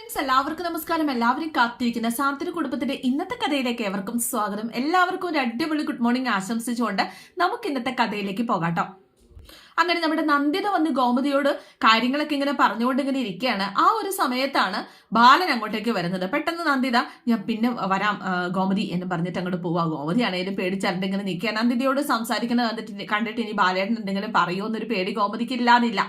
Friends എല്ലാവർക്കും നമസ്കാരം. എല്ലാവരും കാത്തിരിക്കുന്ന സാന്ത്വന കുടുംബത്തിന്റെ ഇന്നത്തെ കഥയിലേക്ക് ഏവർക്കും സ്വാഗതം. എല്ലാവർക്കും ഒരു അടിപൊളി ഗുഡ് മോർണിംഗ് ആശംസിച്ചുകൊണ്ട് നമുക്ക് ഇന്നത്തെ കഥയിലേക്ക് പോകാട്ടോ അങ്ങനെ നമ്മുടെ നന്ദിത വന്ന് ഗോമതിയോട് കാര്യങ്ങളൊക്കെ ഇങ്ങനെ പറഞ്ഞുകൊണ്ട് ഇങ്ങനെ ഇരിക്കുകയാണ്. ആ ഒരു സമയത്താണ് ബാലൻ അങ്ങോട്ടേക്ക് വരുന്നത്. പെട്ടെന്ന് നന്ദിത ഞാൻ പിന്നെ വരാം ഗോമതി എന്ന് പറഞ്ഞിട്ട് അങ്ങോട്ട് പോവാ. ഗോമതി ആണെങ്കിലും പേടിച്ചറിഞ്ഞിട്ട് ഇങ്ങനെ നിൽക്കുക നന്ദിതയോട് സംസാരിക്കുന്നത് കണ്ടിട്ട് ഇനി ബാലേട്ടൻ എന്തെങ്കിലും പറയുമോ എന്നൊരു പേടി ഗോമതിക്ക് ഇല്ലാതില്ല.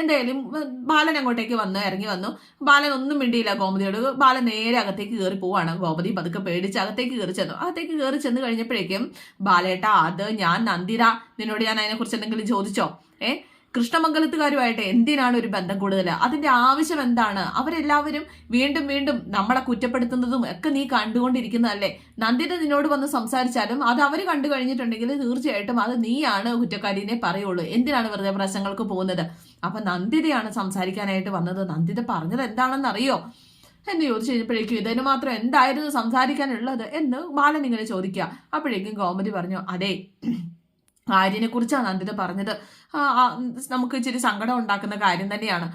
എന്തായാലും ബാലൻ അങ്ങോട്ടേക്ക് വന്ന് ഇറങ്ങി വന്നു. ബാലൻ ഒന്നും മിണ്ടിയില്ല ഗോമതിയോട്. ബാലൻ നേരെ അകത്തേക്ക് കയറി പോവാണ്. ഗോമതി പതുക്കെ പേടിച്ച് അകത്തേക്ക് കയറി ചെന്നു. അകത്തേക്ക് കയറി ചെന്ന് കഴിഞ്ഞപ്പോഴേക്കും ബാലേട്ട അത് ഞാൻ നന്ദിര നിന്നോട് ഞാൻ അതിനെക്കുറിച്ച് എന്തെങ്കിലും ചോദിച്ചോ? ഏ? കൃഷ്ണമംഗലത്തുകാരുമായിട്ട് എന്തിനാണ് ഒരു ബന്ധം കൂടുതൽ അതിന്റെ ആവശ്യം എന്താണ്? അവരെല്ലാവരും വീണ്ടും വീണ്ടും നമ്മളെ കുറ്റപ്പെടുത്തുന്നതും ഒക്കെ നീ കണ്ടുകൊണ്ടിരിക്കുന്നതല്ലേ? നന്ദിത നിന്നോട് വന്ന് സംസാരിച്ചാലും അത് അവർ കണ്ടു കഴിഞ്ഞിട്ടുണ്ടെങ്കിൽ തീർച്ചയായിട്ടും അത് നീയാണ് കുറ്റക്കാരിനെ പറയുള്ളൂ. എന്തിനാണ് വെറുതെ പ്രശ്നങ്ങൾക്ക് പോകുന്നത്? അപ്പൊ നന്ദിതയാണ് സംസാരിക്കാനായിട്ട് വന്നത്. നന്ദിത പറഞ്ഞത് എന്താണെന്ന് അറിയോ എന്ന് ചോദിച്ചു കഴിഞ്ഞപ്പോഴേക്കും ഇതിന് മാത്രം എന്തായിരുന്നു സംസാരിക്കാനുള്ളത് എന്ന് ബാലൻ ഇങ്ങനെ ചോദിക്കുക. അപ്പോഴേക്കും ഗോമതി പറഞ്ഞു അതെ ആര്യനെ കുറിച്ചാണ് നന്ദിത പറഞ്ഞത്. നമുക്ക് ഇച്ചിരി സങ്കടം ഉണ്ടാക്കുന്ന കാര്യം തന്നെയാണ്.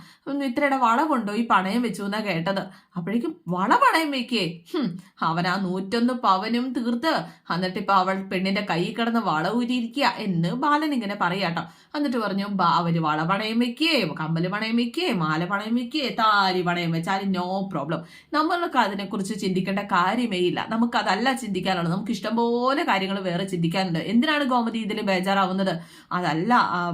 ഇത്രയുടെ വള ഈ പണയം വെച്ചു എന്നാ കേട്ടത്. അപ്പോഴേക്കും വള പണയം വെക്കേ. അവൻ ആ നൂറ്റൊന്ന് പവനും തീർത്ത്. എന്നിട്ട് ഇപ്പൊ അവൾ പെണ്ണിന്റെ കൈ കിടന്ന് വള ഊരിയിരിക്കുക എന്ന് ബാലൻ ഇങ്ങനെ പറയാട്ടോ. എന്നിട്ട് പറഞ്ഞു അവർ വള പണയം വെക്കേ കമ്മൽ പണയം വെക്കേ മാല പണയം വെക്കേ താരി പണയം വെച്ചാലും നോ പ്രോബ്ലം നമ്മൾക്ക് അതിനെക്കുറിച്ച് ചിന്തിക്കേണ്ട കാര്യമേ ഇല്ല. നമുക്ക് അതല്ല ചിന്തിക്കാനുള്ളത്. നമുക്ക് ഇഷ്ടംപോലെ കാര്യങ്ങൾ വേറെ ചിന്തിക്കാനുണ്ട്. എന്തിനാണ് ഗോമതി ഇതിൽ ബേജാറാവുന്നത്? അതല്ല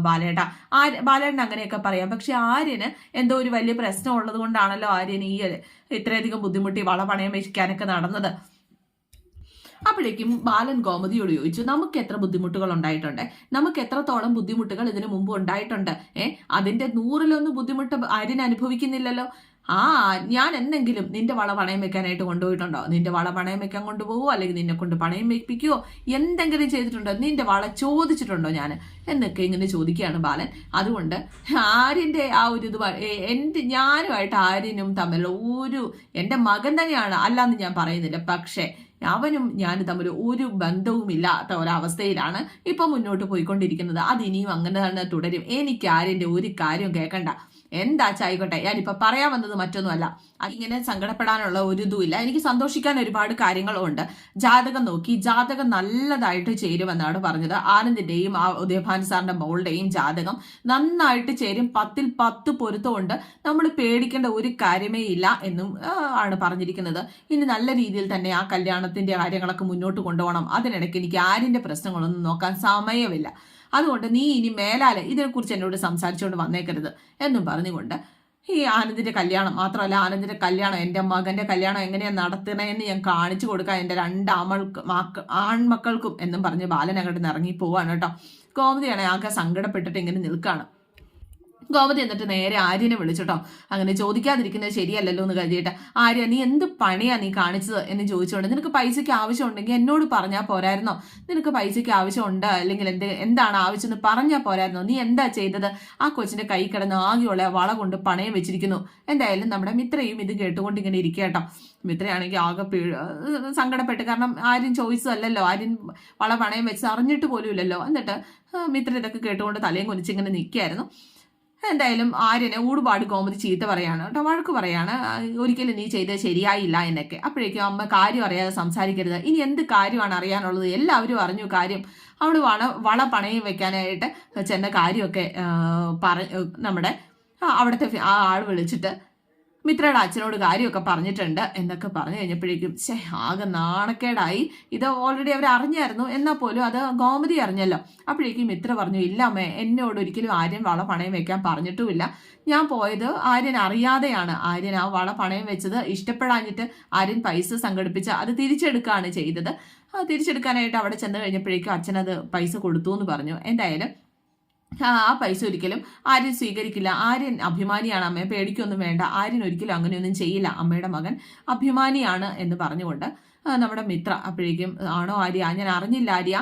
ബാലേട്ട. ആര് ബാലേട്ടൻ അങ്ങനെയൊക്കെ പറയാം. പക്ഷെ ആര്യന് എന്തോ ഒരു വലിയ പ്രശ്നം ഉള്ളത് കൊണ്ടാണല്ലോ ആര്യൻ ഈ ഇത്രയധികം ബുദ്ധിമുട്ടി വള പണയം വെക്കാനൊക്കെ നടന്നത്. അപ്പോഴേക്കും ബാലൻ ഗോമതിയോട് ചോദിച്ചു നമുക്ക് എത്ര ബുദ്ധിമുട്ടുകൾ ഉണ്ടായിട്ടുണ്ട്? നമുക്ക് എത്രത്തോളം ബുദ്ധിമുട്ടുകൾ ഇതിനു മുമ്പ് ഉണ്ടായിട്ടുണ്ട്? ഏഹ് അതിന്റെ നൂറിലൊന്ന് ബുദ്ധിമുട്ട് ആര്യൻ അനുഭവിക്കുന്നില്ലല്ലോ. ആ ഞാൻ എന്തെങ്കിലും നിന്റെ വള പണയം വെക്കാനായിട്ട് കൊണ്ടുപോയിട്ടുണ്ടോ? നിന്റെ വള പണയം വെക്കാൻ കൊണ്ടുപോകുമോ അല്ലെങ്കിൽ നിന്നെ കൊണ്ട് പണയം വെപ്പിക്കുവോ? എന്തെങ്കിലും ചെയ്തിട്ടുണ്ടോ? നിന്റെ വള ചോദിച്ചിട്ടുണ്ടോ ഞാൻ എന്നൊക്കെ ഇങ്ങനെ ചോദിക്കുകയാണ് ബാലൻ. അതുകൊണ്ട് ആര്യന്റെ ആ ഒരു ഇത് എന്റെ ഞാനുമായിട്ട് ആര്യനും തമ്മിലുള്ള ഒരു എന്റെ മകൻ തന്നെയാണ് അല്ലാന്ന് ഞാൻ പറയുന്നില്ല. പക്ഷേ അവനും ഞാൻ തമ്മിൽ ഒരു ബന്ധവുമില്ലാത്ത ഒരവസ്ഥയിലാണ് ഇപ്പൊ മുന്നോട്ട് പോയിക്കൊണ്ടിരിക്കുന്നത്. അത് ഇനിയും അങ്ങനെ തന്നെ തുടരും. എനിക്ക് ആര്യന്റെ ഒരു കാര്യം കേൾക്കണ്ട. എന്താ ആയിക്കോട്ടെ ഞാനിപ്പോ പറയാൻ വന്നത് മറ്റൊന്നുമല്ല. ഇങ്ങനെ സങ്കടപ്പെടാനുള്ള ഒരു ഇതുമില്ല എനിക്ക് സന്തോഷിക്കാൻ ഒരുപാട് കാര്യങ്ങളുണ്ട്. ജാതകം നോക്കി ജാതകം നല്ലതായിട്ട് ചേരുമെന്നാണ് പറഞ്ഞത്. ആനന്ദിന്റെയും ആ ഉദയഭാൻ സാറിന്റെ മോളുടെയും ജാതകം നന്നായിട്ട് ചേരും. പത്തിൽ പത്ത് പൊരുത്തമുണ്ട്. നമ്മൾ പേടിക്കേണ്ട ഒരു കാര്യമേ ഇല്ല എന്നും ആണ് പറഞ്ഞിരിക്കുന്നത്. ഇനി നല്ല രീതിയിൽ തന്നെ ആ കല്യാണത്തിന്റെ കാര്യങ്ങളൊക്കെ മുന്നോട്ട് കൊണ്ടുപോകണം. അതിനിടയ്ക്ക് എനിക്ക് ആരിന്റെ പ്രശ്നങ്ങളൊന്നും നോക്കാൻ സമയമില്ല. അതുകൊണ്ട് നീ ഇനി മേലാലെ ഇതിനെക്കുറിച്ച് എന്നോട് സംസാരിച്ചുകൊണ്ട് വന്നേക്കരുത് എന്നും പറഞ്ഞുകൊണ്ട് ഈ ആനന്ദിന്റെ കല്യാണം മാത്രമല്ല ആനന്ദിന്റെ കല്യാണം എന്റെ മകന്റെ കല്യാണം എങ്ങനെയാ നടത്തണമെന്ന് ഞാൻ കാണിച്ചു കൊടുക്കാം എന്റെ രണ്ട് ആമൾക്ക് മാക്ക ആൺമക്കൾക്കും എന്നും പറഞ്ഞ് ബാലൻ അങ്ങോട്ട് ഇറങ്ങി പോവാണ് കേട്ടോ. കോമതിയാണ് ആകെ സങ്കടപ്പെട്ടിട്ട് ഇങ്ങനെ നിൽക്കുകയാണ് ഗോമതി എന്നിട്ട് നേരെ ആര്യനെ വിളിച്ചിട്ടോ അങ്ങനെ ചോദിക്കാതിരിക്കുന്നത് ശരിയല്ലല്ലോ എന്ന് കരുതിയിട്ട് ആര്യ നീ എന്ത് പണിയാ നീ കാണിച്ചത്? എന്ന് ചോദിച്ചുകൊണ്ട് നിനക്ക് പൈസയ്ക്ക് ആവശ്യം ഉണ്ടെങ്കിൽ എന്നോട് പറഞ്ഞാൽ പോരായിരുന്നോ? നിനക്ക് പൈസയ്ക്ക് ആവശ്യമുണ്ട് അല്ലെങ്കിൽ എന്ത് എന്താണ് ആവശ്യം എന്ന് പറഞ്ഞാൽ പോരായിരുന്നോ? നീ എന്താ ചെയ്തത്? ആ കൊച്ചിന്റെ കൈ കിടന്ന് ആകെയുള്ള വള കൊണ്ട് പണയം വെച്ചിരിക്കുന്നു. എന്തായാലും നമ്മുടെ മിത്രയും ഇത് കേട്ടുകൊണ്ട് ഇങ്ങനെ ഇരിക്കട്ടോ കേട്ടോ മിത്രയാണെങ്കിൽ ആകെ സങ്കടപ്പെട്ട് കാരണം ആരും ചോദിച്ചതല്ലല്ലോ. ആരും വള പണയം വെച്ച് അറിഞ്ഞിട്ട് പോലും ഇല്ലല്ലോ എന്നിട്ട് മിത്ര ഇതൊക്കെ കേട്ടുകൊണ്ട് തലയും കുനിച്ചിങ്ങനെ നിൽക്കുകയായിരുന്നു. എന്തായാലും ആര്യനെ ഒരുപാട് കോമതി ചീത്ത പറയാണ്. കേട്ടോ വഴക്ക് പറയാണ്. ഒരിക്കലും നീ ചെയ്തത് ശരിയായില്ല എന്നൊക്കെ. അപ്പോഴേക്കും അമ്മ കാര്യം അറിയാതെ സംസാരിക്കരുത്. ഇനി എന്ത് കാര്യമാണ് അറിയാനുള്ളത്? എല്ലാവരും അറിഞ്ഞു കാര്യം. അവൾ വള വള പണയം വെക്കാനായിട്ട് ചെന്ന കാര്യമൊക്കെ പറ നമ്മുടെ അവിടുത്തെ ആ ആൾ വിളിച്ചിട്ട് മിത്രയുടെ അച്ഛനോട് കാര്യമൊക്കെ പറഞ്ഞിട്ടുണ്ട് എന്നൊക്കെ പറഞ്ഞു കഴിഞ്ഞപ്പോഴേക്കും ശേ ആകെ നാണക്കേടായി. ഇത് ഓൾറെഡി അവർ അറിഞ്ഞായിരുന്നു. എന്നാൽ പോലും അത് ഗോമതി അറിഞ്ഞല്ലോ. അപ്പോഴേക്കും മിത്ര പറഞ്ഞു ഇല്ല അമ്മേ എന്നോട് ഒരിക്കലും ആര്യൻ വള പണയം വെക്കാൻ പറഞ്ഞിട്ടുമില്ല. ഞാൻ പോയത് ആര്യൻ അറിയാതെയാണ്. ആര്യൻ ആ വള പണയം വെച്ചത് ഇഷ്ടപ്പെടാഞ്ഞിട്ട് ആര്യൻ പൈസ സംഘടിപ്പിച്ച് അത് തിരിച്ചെടുക്കുകയാണ് ചെയ്തത്. തിരിച്ചെടുക്കാനായിട്ട് അവിടെ ചെന്ന് കഴിഞ്ഞപ്പോഴേക്കും അച്ഛനത് പൈസ കൊടുത്തു എന്ന് പറഞ്ഞു. എന്തായാലും ആ പൈസ ഒരിക്കലും ആര്യൻ സ്വീകരിക്കില്ല. ആര്യൻ അഭിമാനിയാണ് അമ്മയെ. പേടിക്കൊന്നും വേണ്ട. ആര്യൻ ഒരിക്കലും അങ്ങനെയൊന്നും ചെയ്യില്ല. അമ്മയുടെ മകൻ അഭിമാനിയാണ് എന്ന് പറഞ്ഞുകൊണ്ട് നമ്മുടെ മിത്ര അപ്പോഴേക്കും ആണോ ആര്യ? ഞാൻ അറിഞ്ഞില്ല ആര്യ.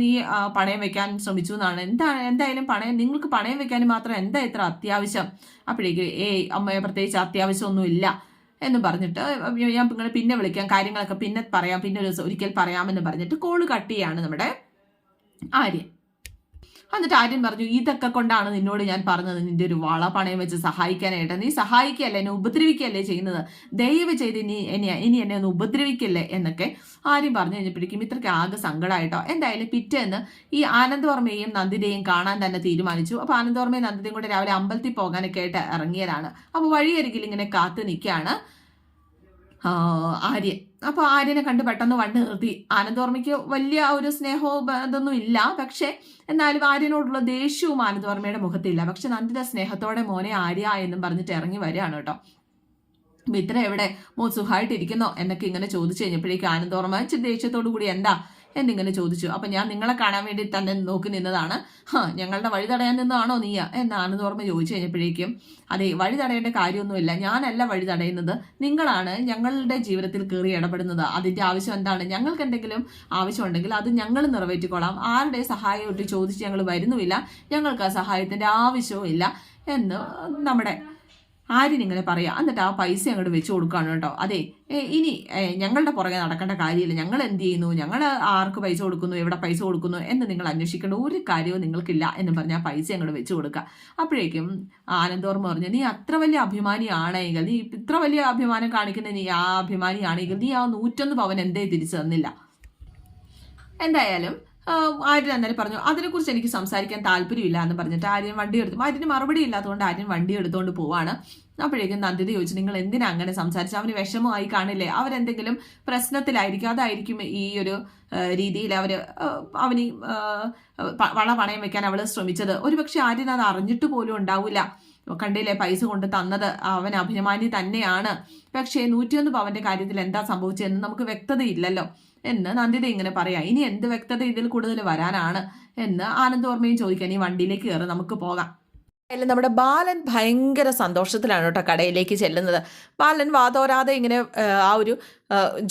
നീ പണയം വെക്കാൻ ശ്രമിച്ചു എന്നാണ്. എന്താ എന്തായാലും പണയം നിങ്ങൾക്ക് പണയം വെക്കാൻ മാത്രം എന്താ ഇത്ര അത്യാവശ്യം? അപ്പോഴേക്കും ഏയ് അമ്മയെ പ്രത്യേകിച്ച് അത്യാവശ്യമൊന്നും ഇല്ല. എന്ന് പറഞ്ഞിട്ട് ഞാൻ നിങ്ങളെ പിന്നെ വിളിക്കാം. കാര്യങ്ങളൊക്കെ പിന്നെ പറയാം. പിന്നെ ഒരു ഒരിക്കൽ പറയാമെന്ന് പറഞ്ഞിട്ട് കോൾ കട്ട് ചെയ്യാണ് നമ്മുടെ ആര്യൻ. എന്നിട്ട് ആര്യൻ പറഞ്ഞു ഇതൊക്കെ കൊണ്ടാണ് നിന്നോട് ഞാൻ പറഞ്ഞത്. നിന്റെ ഒരു വള പണയം വെച്ച് സഹായിക്കാനായിട്ട്. നീ സഹായിക്കല്ലേ എന്നെ ഉപദ്രവിക്കല്ലേ ചെയ്യുന്നത്? ദയവ് ചെയ്ത് ഇനി ഇനി ഇനി എന്നെ ഒന്ന് ഉപദ്രവിക്കല്ലേ? എന്നൊക്കെ ആര്യം പറഞ്ഞു കഴിഞ്ഞപ്പോഴേക്കും ഇത്രയ്ക്ക് ആകെ സങ്കടമായിട്ടോ എന്തായാലും പിറ്റേന്ന് ഈ ആനന്ദവർമ്മയെയും നന്ദിനെയും കാണാൻ തന്നെ തീരുമാനിച്ചു. അപ്പോൾ ആനന്ദവർമ്മയും നന്ദിനെയും കൂടെ രാവിലെ അമ്പലത്തിൽ പോകാനൊക്കെ ആയിട്ട് ഇറങ്ങിയതാണ്. അപ്പോൾ വഴിയരികിൽ ഇങ്ങനെ കാത്തു നിൽക്കുകയാണ് ആര്യൻ. അപ്പോൾ ആര്യനെ കണ്ട് പെട്ടെന്ന് വണ്ടി നിർത്തി. ആനന്ദവർമ്മയ്ക്ക് വലിയ ഒരു സ്നേഹവും ഇതൊന്നും ഇല്ല. പക്ഷേ എന്നാലും ആര്യനോടുള്ള ദേഷ്യവും ആനന്ദവർമ്മയുടെ മുഖത്തില്ല. പക്ഷെ നന്ദിത സ്നേഹത്തോടെ മോനെ ആര്യ എന്നും പറഞ്ഞിട്ട് ഇറങ്ങി വരികയാണ് കേട്ടോ. മിത്ര എവിടെ? മോ സുഖമായിട്ടിരിക്കുന്നോ എന്നൊക്കെ ഇങ്ങനെ ചോദിച്ചു കഴിഞ്ഞപ്പോഴേക്കും ആനന്ദവർമ്മ ദേഷ്യത്തോടു കൂടി എന്താ? എന്നിങ്ങനെ ചോദിച്ചു. അപ്പൊ ഞാൻ നിങ്ങളെ കാണാൻ വേണ്ടി തന്നെ നോക്കി നിന്നതാണ്. ഞങ്ങളുടെ വഴി തടയാൻ നിന്നതാണോ നീയ? എന്നാണെന്ന് ഓർമ്മ ചോദിച്ചു കഴിഞ്ഞപ്പോഴേക്കും അതെ വഴി തടയേണ്ട കാര്യമൊന്നുമില്ല. ഞാനല്ല വഴി തടയുന്നത്. നിങ്ങളാണ് ഞങ്ങളുടെ ജീവിതത്തിൽ കയറി ഇടപെടുന്നത്. അതിന്റെ ആവശ്യം എന്താണ്? ഞങ്ങൾക്ക് എന്തെങ്കിലും ആവശ്യമുണ്ടെങ്കിൽ അത് ഞങ്ങൾ നിറവേറ്റിക്കോളാം. ആരുടെ സഹായം ഒട്ടി ചോദിച്ച് ഞങ്ങൾ വരുന്നുമില്ല. ഞങ്ങൾക്ക് ആ സഹായത്തിന്റെ ആവശ്യവും ഇല്ല എന്ന് നമ്മുടെ ആര്യനിങ്ങനെ പറയാം? എന്നിട്ട് ആ പൈസ അങ്ങോട്ട് വെച്ച് കൊടുക്കുകയാണ് കേട്ടോ. അതെ ഇനി ഞങ്ങളുടെ പുറകെ നടക്കേണ്ട കാര്യമില്ല. ഞങ്ങൾ എന്ത് ചെയ്യുന്നു? ഞങ്ങൾ ആർക്ക് പൈസ കൊടുക്കുന്നു? എവിടെ പൈസ കൊടുക്കുന്നു? എന്ന് നിങ്ങൾ അന്വേഷിക്കേണ്ട ഒരു കാര്യവും നിങ്ങൾക്കില്ല എന്ന് പറഞ്ഞാൽ ആ പൈസ അങ്ങോട്ട് വെച്ച് കൊടുക്കുക. അപ്പോഴേക്കും ആനന്ദോർമ്മ പറഞ്ഞു നീ അത്ര വലിയ അഭിമാനിയാണെങ്കിൽ നീ ഇത്ര വലിയ അഭിമാനം കാണിക്കുന്ന നീ ആ അഭിമാനിയാണെങ്കിൽ നീ ആ നൂറ്റൊന്ന് പവൻ എന്തേ തിരിച്ചു തന്നില്ല? എന്തായാലും ആര്യൻ അന്നേരം പറഞ്ഞു അതിനെക്കുറിച്ച് എനിക്ക് സംസാരിക്കാൻ താല്പര്യമില്ല എന്ന് പറഞ്ഞിട്ട് ആര്യൻ വണ്ടി എടുത്തു. ആര്യന് മറുപടി ഇല്ലാത്തതുകൊണ്ട് ആര്യൻ വണ്ടി എടുത്തുകൊണ്ട് പോവാണ്. അപ്പോഴേക്കും നന്ദിത ചോദിച്ചു നിങ്ങൾ എന്തിനാ അങ്ങനെ സംസാരിച്ചു? അവന് വിഷമമായി കാണില്ലേ? അവരെന്തെങ്കിലും പ്രശ്നത്തിലായിരിക്കും അതായിരിക്കും ഈ ഒരു രീതിയിൽ അവർ അവന് വള പണയം വെക്കാൻ അവൾ ശ്രമിച്ചത്. ഒരുപക്ഷെ ആര്യൻ അത് അറിഞ്ഞിട്ട് പോലും ഉണ്ടാവില്ല. കണ്ടില്ലേ? പൈസ കൊണ്ട് തന്നത് അവൻ അഭിമാനി തന്നെയാണ്. പക്ഷേ നൂറ്റിയൊന്ന് പവന്റെ കാര്യത്തിൽ എന്താ സംഭവിച്ചതെന്ന് നമുക്ക് വ്യക്തതയില്ലല്ലോ. എന്ന് നന്ദിത ഇങ്ങനെ പറയാം. ഇനി എന്ത് വ്യക്തത ഇതിൽ കൂടുതൽ വരാനാണ് എന്ന് ആനന്ദോർമ്മയും ചോദിക്കാൻ ഈ വണ്ടിയിലേക്ക് കയറി നമുക്ക് പോകാം. അല്ല നമ്മുടെ ബാലൻ ഭയങ്കര സന്തോഷത്തിലാണ് കേട്ടോ കടയിലേക്ക് ചെല്ലുന്നത്. ബാലൻ വാതോരാതെ ഇങ്ങനെ ആ ഒരു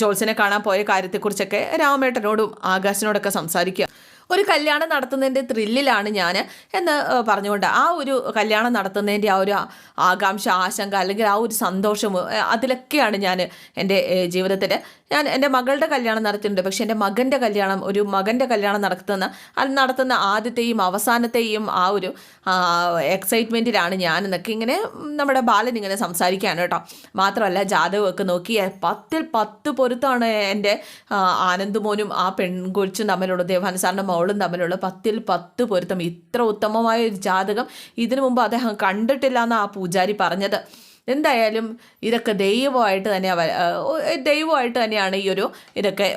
ജോത്സിനെ കാണാൻ പോയ കാര്യത്തെക്കുറിച്ചൊക്കെ രാമേട്ടനോടും ആകാശിനോടൊക്കെ സംസാരിക്കുക. ഒരു കല്യാണം നടത്തുന്നതിന്റെ ത്രില്ലിലാണ് ഞാൻ എന്ന് പറഞ്ഞുകൊണ്ട് ആ ഒരു കല്യാണം നടത്തുന്നതിന്റെ ആ ഒരു ആകാംക്ഷ ആശങ്ക അല്ലെങ്കിൽ ആ ഒരു സന്തോഷം അതിലൊക്കെയാണ് ഞാൻ എന്റെ ജീവിതത്തിൽ ഞാൻ എന്റെ മകളുടെ കല്യാണം നടത്തിയിട്ടുണ്ട്. പക്ഷേ എന്റെ മകന്റെ കല്യാണം ഒരു മകന്റെ കല്യാണം നടത്തുന്ന അത് നടത്തുന്ന ആദ്യത്തെയും അവസാനത്തെയും ആ ഒരു എക്സൈറ്റ്മെന്റിലാണ് ഞാൻ എന്നൊക്കെ ഇങ്ങനെ നമ്മുടെ ബാലൻ ഇങ്ങനെ സംസാരിക്കുകയാണ് കേട്ടോ. മാത്രമല്ല ജാതകമൊക്കെ നോക്കി പത്തിൽ പത്ത് പൊരുത്താണ് എന്റെ ആനന്ദമോനും ആ പെൺകൊച്ചും തമ്മിലുള്ള ദേവാന സാറിന്റെ മോളും തമ്മിലുള്ള പത്തിൽ പത്ത് പൊരുത്തം. ഇത്ര ഉത്തമമായ ഒരു ജാതകം ഇതിനു മുമ്പ് അദ്ദേഹം കണ്ടിട്ടില്ല എന്നാണ് ആ പൂജാരി പറഞ്ഞത്. എന്തായാലും ഇതൊക്കെ ദൈവമായിട്ട് തന്നെ ദൈവമായിട്ട് തന്നെയാണ് ഈ ഒരു ഇതൊക്കെ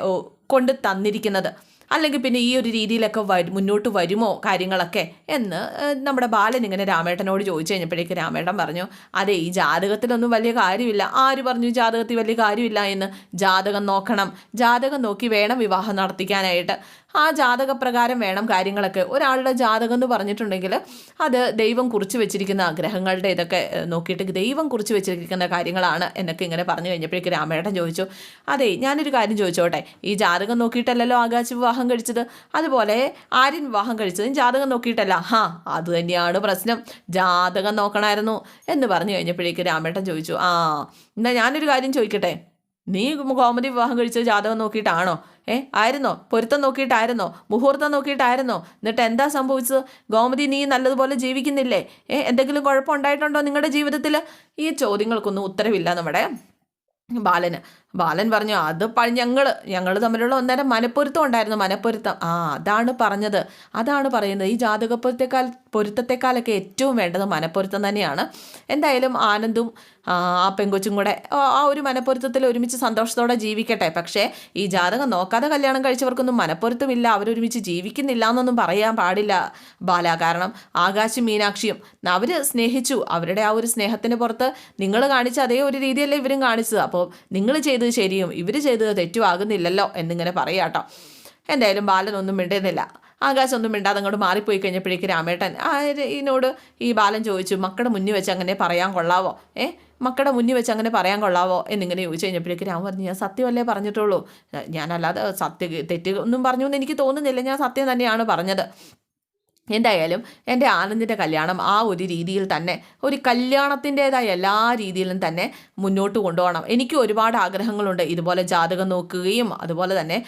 കൊണ്ട് തന്നിരിക്കുന്നത്. അല്ലെങ്കിൽ പിന്നെ ഈ ഒരു രീതിയിലൊക്കെ മുന്നോട്ട് വരുമോ കാര്യങ്ങളൊക്കെ എന്ന് നമ്മുടെ ബാലൻ ഇങ്ങനെ രാമേട്ടനോട് ചോദിച്ചു കഴിഞ്ഞപ്പോഴേക്ക് രാമേട്ടൻ പറഞ്ഞു അതെ ഈ ജാതകത്തിലൊന്നും വലിയ കാര്യമില്ല. ആര് പറഞ്ഞു ജാതകത്തിൽ വലിയ കാര്യമില്ല എന്ന്? ജാതകം നോക്കണം. ജാതകം നോക്കി വേണം വിവാഹം നടത്തിക്കാനായിട്ട്. ആ ജാതകപ്രകാരം വേണം കാര്യങ്ങളൊക്കെ. ഒരാളുടെ ജാതകം എന്ന് പറഞ്ഞിട്ടുണ്ടെങ്കിൽ അത് ദൈവം കുറിച്ച് വെച്ചിരിക്കുന്ന ഗ്രഹങ്ങളുടെ ഇതൊക്കെ നോക്കിയിട്ട് ദൈവം കുറിച്ച് വെച്ചിരിക്കുന്ന കാര്യങ്ങളാണ് എന്നൊക്കെ ഇങ്ങനെ പറഞ്ഞു കഴിഞ്ഞപ്പോഴേക്ക് രാമേട്ടൻ ചോദിച്ചു. അതെ ഞാനൊരു കാര്യം ചോദിച്ചോട്ടെ. ഈ ജാതകം നോക്കിയിട്ടല്ലല്ലോ ആകാശ വിവാഹം കഴിച്ചത്? അതുപോലെ ആര്യൻ വിവാഹം കഴിച്ചത് ജാതകം നോക്കിയിട്ടല്ല. ഹാ അത് തന്നെയാണ് പ്രശ്നം. ജാതകം നോക്കണമായിരുന്നു എന്ന് പറഞ്ഞു കഴിഞ്ഞപ്പോഴേക്ക് രാമേട്ടൻ ചോദിച്ചു. ആ എന്നാൽ ഞാനൊരു കാര്യം ചോദിക്കട്ടെ? നീ കോമതി വിവാഹം കഴിച്ച ജാതകം നോക്കിയിട്ടാണോ? ഏ ആയിരുന്നോ? പൊരുത്തം നോക്കിയിട്ടായിരുന്നോ? മുഹൂർത്തം നോക്കിയിട്ടായിരുന്നോ? എന്നിട്ട് എന്താ സംഭവിച്ചത്? ഗോമതി നീ നല്ലതുപോലെ ജീവിക്കുന്നില്ലേ? ഏ എന്തെങ്കിലും കുഴപ്പമുണ്ടായിട്ടുണ്ടോ നിങ്ങളുടെ ജീവിതത്തിൽ ഈ ചോദ്യങ്ങൾക്കൊന്നും ഉത്തരവില്ല നമ്മുടെ ബാലന്. ബാലൻ പറഞ്ഞു അത് ഞങ്ങൾ ഞങ്ങൾ തമ്മിലുള്ള ഒന്നേരം മനപ്പൊരുത്തം ഉണ്ടായിരുന്നു മനപ്പൊരുത്തം. ആ അതാണ് പറഞ്ഞത്. അതാണ് പറയുന്നത്. ഈ ജാതകപ്പൊരുത്തേക്കാൾ പൊരുത്തത്തെക്കാളൊക്കെ ഏറ്റവും വേണ്ടത് മനപ്പൊരുത്തം തന്നെയാണ്. എന്തായാലും ആനന്ദും ആ പെങ്കൊച്ചും കൂടെ ആ ഒരു മനപ്പൊരുത്തത്തിൽ ഒരുമിച്ച് സന്തോഷത്തോടെ ജീവിക്കട്ടെ. പക്ഷേ ഈ ജാതകം നോക്കാതെ കല്യാണം കഴിച്ചവർക്കൊന്നും മനപ്പൊരുത്തമില്ല. അവരൊരുമിച്ച് ജീവിക്കുന്നില്ല എന്നൊന്നും പറയാൻ പാടില്ല ബാല. കാരണം ആകാശും മീനാക്ഷിയും അവർ സ്നേഹിച്ചു. അവരുടെ ആ ഒരു സ്നേഹത്തിന് പുറത്ത് നിങ്ങൾ കാണിച്ച അതേ ഒരു രീതിയല്ലേ ഇവരും കാണിച്ചത്. അപ്പോൾ നിങ്ങൾ ചെയ്തത് ശരിയും ഇവർ ചെയ്തത് തെറ്റുമാകുന്നില്ലല്ലോ എന്നിങ്ങനെ പറയാട്ടോ. എന്തായാലും ബാലനൊന്നും മിണ്ടുന്നില്ല. ആകാശം ഒന്നും മിണ്ടാതെ അങ്ങോട്ട് മാറിപ്പോയി കഴിഞ്ഞപ്പോഴേക്ക് രാമേട്ടൻ ഇതിനോട് ഈ ബാലൻ ചോദിച്ചു മക്കളുടെ മുന്നിൽ വെച്ച് അങ്ങനെ പറയാൻ കൊള്ളാവോ? ഏ? മക്കളുടെ മുന്നിൽ വെച്ച് അങ്ങനെ പറയാൻ കൊള്ളാവോ? എന്നിങ്ങനെ ചോദിച്ചു കഴിഞ്ഞപ്പോഴേക്ക് രാമൻ പറഞ്ഞു ഞാൻ സത്യമല്ലേ പറഞ്ഞിട്ടുള്ളൂ? ഞാനല്ലാതെ സത്യ തെറ്റ് ഒന്നും പറഞ്ഞു എന്ന് എനിക്ക് തോന്നുന്നില്ല. ഞാൻ സത്യം തന്നെയാണ് പറഞ്ഞത്. എന്തായാലും എന്റെ ആനന്ദിന്റെ കല്യാണം ആ ഒരു രീതിയിൽ തന്നെ ഒരു കല്യാണത്തിന്റേതായ എല്ലാ രീതിയിലും തന്നെ മുന്നോട്ട് കൊണ്ടുപോകണം. എനിക്ക് ഒരുപാട് ആഗ്രഹങ്ങളുണ്ട്. ഇതുപോലെ ജാതകം നോക്കുകയും അതുപോലെ തന്നെ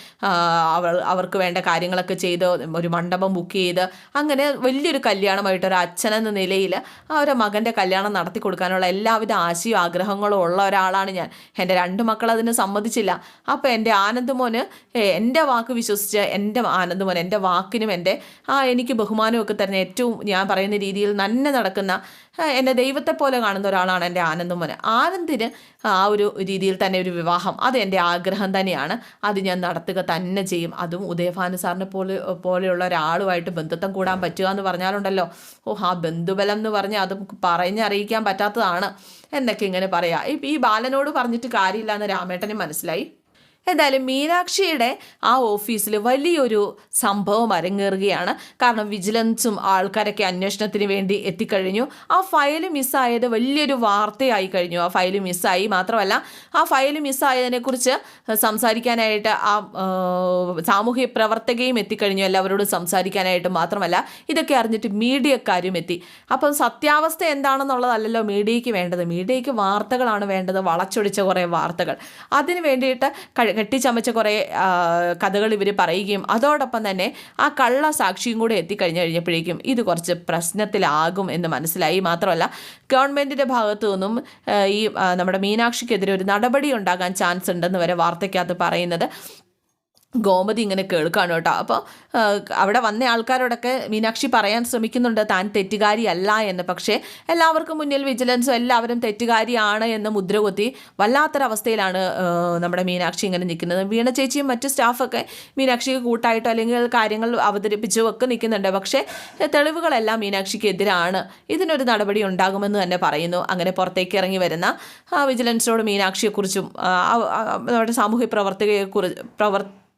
അവർ അവർക്ക് വേണ്ട കാര്യങ്ങളൊക്കെ ചെയ്ത് ഒരു മണ്ഡപം ബുക്ക് ചെയ്ത് അങ്ങനെ വലിയൊരു കല്യാണമായിട്ട് ഒരു അച്ഛനെന്ന നിലയിൽ ആ ഒരു മകന്റെ കല്യാണം നടത്തി കൊടുക്കാനുള്ള എല്ലാവിധ ആശയും ആഗ്രഹങ്ങളും ഉള്ള ഒരാളാണ് ഞാൻ. എന്റെ രണ്ട് മക്കൾ അതിന് സമ്മതിച്ചില്ല. അപ്പോൾ എന്റെ ആനന്ദ് മോന് എന്റെ വാക്ക് വിശ്വസിച്ച് എന്റെ ആനന്ദ് മോൻ എന്റെ വാക്കിനും എന്റെ ആ എനിക്ക് ബഹുമാനമൊക്കെ തരുന്ന ഏറ്റവും ഞാൻ പറയുന്ന രീതിയിൽ നന്നെ നടക്കുന്ന എന്റെ ദൈവത്തെ പോലെ കാണുന്ന ഒരാളാണ് എന്റെ ആനന്ദം മോനെ. ആനന്ദിന് ആ ഒരു രീതിയിൽ തന്നെ ഒരു വിവാഹം. അത് എന്റെ ആഗ്രഹം തന്നെയാണ്. അത് ഞാൻ നടത്തുക തന്നെ ചെയ്യും. അതും ഉദയഭാനു സാറിനെ പോലെ പോലെയുള്ള ഒരാളുമായിട്ട് ബന്ധുത്വം കൂടാൻ പറ്റുക എന്ന് പറഞ്ഞാലുണ്ടല്ലോ. ഓ ആ ബന്ധുബലം എന്ന് പറഞ്ഞാൽ അത് പറഞ്ഞറിയിക്കാൻ പറ്റാത്തതാണ്. എന്നൊക്കെ ഇങ്ങനെ പറയാം. ഈ ബാലനോട് പറഞ്ഞിട്ട് കാര്യമില്ല എന്ന് രാമേട്ടന് മനസ്സിലായി. എന്തായാലും മീനാക്ഷിയുടെ ആ ഓഫീസിൽ വലിയൊരു സംഭവം അരങ്ങേറുകയാണ്. കാരണം വിജിലൻസും ആൾക്കാരൊക്കെ അന്വേഷണത്തിന് വേണ്ടി എത്തിക്കഴിഞ്ഞു. ആ ഫയൽ മിസ്സായത് വലിയൊരു വാർത്തയായി കഴിഞ്ഞു. ആ ഫയൽ മിസ്സായി മാത്രമല്ല ആ ഫയൽ മിസ്സായതിനെക്കുറിച്ച് സംസാരിക്കാനായിട്ട് ആ സാമൂഹ്യ പ്രവർത്തകയും എത്തിക്കഴിഞ്ഞു. എല്ലാവരോടും സംസാരിക്കാനായിട്ട് മാത്രമല്ല ഇതൊക്കെ അറിഞ്ഞിട്ട് മീഡിയക്കാരും എത്തി. അപ്പം സത്യാവസ്ഥ എന്താണെന്നുള്ളതല്ലല്ലോ മീഡിയയ്ക്ക് വേണ്ടത്. മീഡിയയ്ക്ക് വാർത്തകളാണ് വേണ്ടത്. വളച്ചൊടിച്ച കുറേ വാർത്തകൾ. അതിന് വേണ്ടിയിട്ട് കെട്ടിച്ചമച്ച കുറേ കഥകൾ ഇവർ പറയുകയും അതോടൊപ്പം തന്നെ ആ കള്ള സാക്ഷിയും കൂടെ എത്തിക്കഴിഞ്ഞു കഴിഞ്ഞപ്പോഴേക്കും ഇത് കുറച്ച് പ്രശ്നത്തിലാകും എന്ന് മനസ്സിലായി. മാത്രമല്ല ഗവൺമെന്റിന്റെ ഭാഗത്തു നിന്നും ഈ നമ്മുടെ മീനാക്ഷിക്കെതിരെ ഒരു നടപടി ഉണ്ടാകാൻ ചാൻസ് ഉണ്ടെന്ന് വരെ വാർത്തയ്ക്കകത്ത് പറയുന്നത് ഗോമതി ഇങ്ങനെ കേൾക്കാണ് കേട്ടോ. അപ്പോൾ അവിടെ വന്ന ആൾക്കാരോടൊക്കെ മീനാക്ഷി പറയാൻ ശ്രമിക്കുന്നുണ്ട് താൻ തെറ്റുകാരിയല്ല എന്ന്. പക്ഷേ എല്ലാവർക്കും മുന്നിൽ വിജിലൻസും എല്ലാവരും തെറ്റുകാരിയാണ് എന്ന് മുദ്രകുത്തി വല്ലാത്തൊരവസ്ഥയിലാണ് ആ, നമ്മുടെ മീനാക്ഷി ഇങ്ങനെ നിൽക്കുന്നത്. വീണ ചേച്ചിയും മറ്റ് സ്റ്റാഫൊക്കെ മീനാക്ഷിക്ക് കൂട്ടായിട്ടോ അല്ലെങ്കിൽ കാര്യങ്ങൾ അവതരിപ്പിച്ചോ ഒക്കെ നിൽക്കുന്നുണ്ട്. പക്ഷേ തെളിവുകളെല്ലാം മീനാക്ഷിക്ക് എതിരാണ്. ഇതിനൊരു നടപടി ഉണ്ടാകുമെന്ന് തന്നെ പറയുന്നു. അങ്ങനെ പുറത്തേക്ക് ഇറങ്ങി വരുന്ന വിജിലൻസിനോട് മീനാക്ഷിയെക്കുറിച്ചും നമ്മുടെ സാമൂഹ്യ പ്രവർത്തകയെക്കുറിച്ച്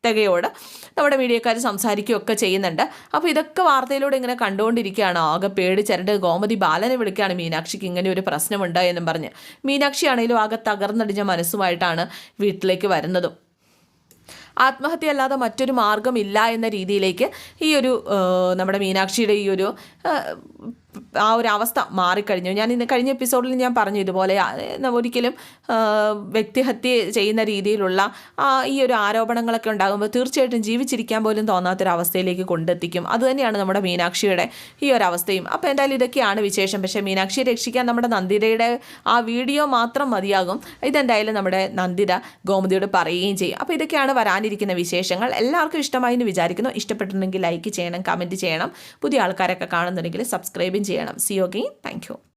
പ്രവർത്തകയോട് നമ്മുടെ മീഡിയക്കാർ സംസാരിക്കുകയൊക്കെ ചെയ്യുന്നുണ്ട്. അപ്പോൾ ഇതൊക്കെ വാർത്തയിലൂടെ ഇങ്ങനെ കണ്ടുകൊണ്ടിരിക്കുകയാണ്. ആകെ പേടി പേടിച്ചരണ്ട് ഗോമതി ബാലനെ വിളിക്കുകയാണ് മീനാക്ഷിക്ക് ഇങ്ങനെ ഒരു പ്രശ്നമുണ്ട് എന്നും പറഞ്ഞ്. മീനാക്ഷി ആണെങ്കിലും ആകെ തകർന്നടിഞ്ഞ മനസ്സുമായിട്ടാണ് വീട്ടിലേക്ക് വരുന്നതും. ആത്മഹത്യ അല്ലാതെ മറ്റൊരു മാർഗമില്ല എന്ന രീതിയിലേക്ക് ഈ ഒരു നമ്മുടെ മീനാക്ഷിയുടെ ഈ ഒരു ആ, ഒരു അവസ്ഥ മാറിക്കഴിഞ്ഞു. ഞാൻ ഇന്ന് കഴിഞ്ഞ എപ്പിസോഡിൽ ഞാൻ പറഞ്ഞു ഇതുപോലെ ഒരിക്കലും വ്യക്തിഹത്യ ചെയ്യുന്ന രീതിയിലുള്ള ഈ ഒരു ആരോപണങ്ങളൊക്കെ ഉണ്ടാകുമ്പോൾ തീർച്ചയായിട്ടും ജീവിച്ചിരിക്കാൻ പോലും തോന്നാത്തൊരവസ്ഥയിലേക്ക് കൊണ്ടെത്തിക്കും. അതുതന്നെയാണ് നമ്മുടെ മീനാക്ഷിയുടെ ഈ ഒരു അവസ്ഥയും. അപ്പോൾ എന്തായാലും ഇതൊക്കെയാണ് വിശേഷം. പക്ഷേ മീനാക്ഷിയെ രക്ഷിക്കാൻ നമ്മുടെ നന്ദിതയുടെ ആ വീഡിയോ മാത്രം മതിയാകും. ഇതെന്തായാലും നമ്മുടെ നന്ദിത ഗോമതിയോട് പറയുകയും ചെയ്യും. അപ്പോൾ ഇതൊക്കെയാണ് വരാനിരിക്കുന്ന വിശേഷങ്ങൾ. എല്ലാവർക്കും ഇഷ്ടമായി എന്ന് വിചാരിക്കുന്നു. ഇഷ്ടപ്പെട്ടിട്ടുണ്ടെങ്കിൽ ലൈക്ക് ചെയ്യണം കമന്റ് ചെയ്യണം. പുതിയ ആൾക്കാരൊക്കെ കാണുന്നുണ്ടെങ്കിൽ സബ്സ്ക്രൈബും ചെയ്യണം. C okay thank